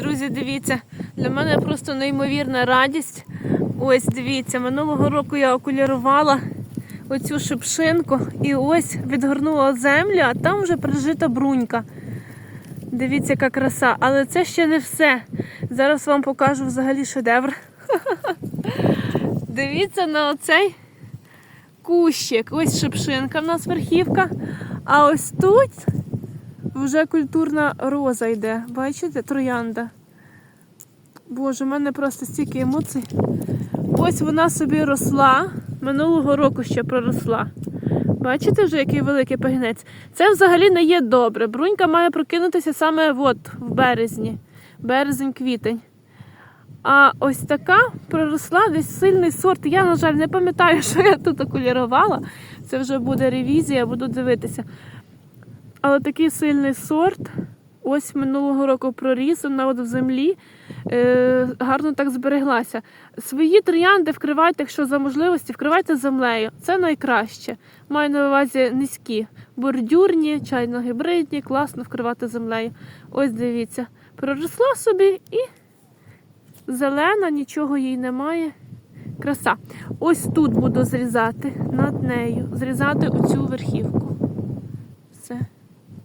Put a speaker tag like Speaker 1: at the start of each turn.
Speaker 1: Друзі, дивіться, для мене просто неймовірна радість. Ось дивіться, минулого року я окулярувала оцю шипшинку і ось відгорнула землю, а там вже прижита брунька. Дивіться, яка краса. Але це ще не все. Зараз вам покажу взагалі шедевр. Дивіться на оцей кущик. Ось шипшинка в нас верхівка. А ось тут вже культурна роза йде. Бачите, троянда. Боже, в мене просто стільки емоцій. Ось вона собі росла. Минулого року ще проросла. Бачите вже, який великий пагінець? Це взагалі не є добре. Брунька має прокинутися саме от, в березні. Березень-квітень. А ось така проросла десь сильний сорт. Я, на жаль, не пам'ятаю, що я тут окулірувала. Це вже буде ревізія, буду дивитися. Але такий сильний сорт. Ось минулого року проріс, вона от в землі е, гарно так збереглася. Свої троянди вкривайте, якщо за можливості, вкривайте землею. Це найкраще. Маю на увазі низькі, бордюрні, чайно-гібридні, класно вкривати землею. Ось дивіться, проросла собі і зелена, нічого їй немає. Краса. Ось тут буду зрізати над нею, зрізати оцю верхівку.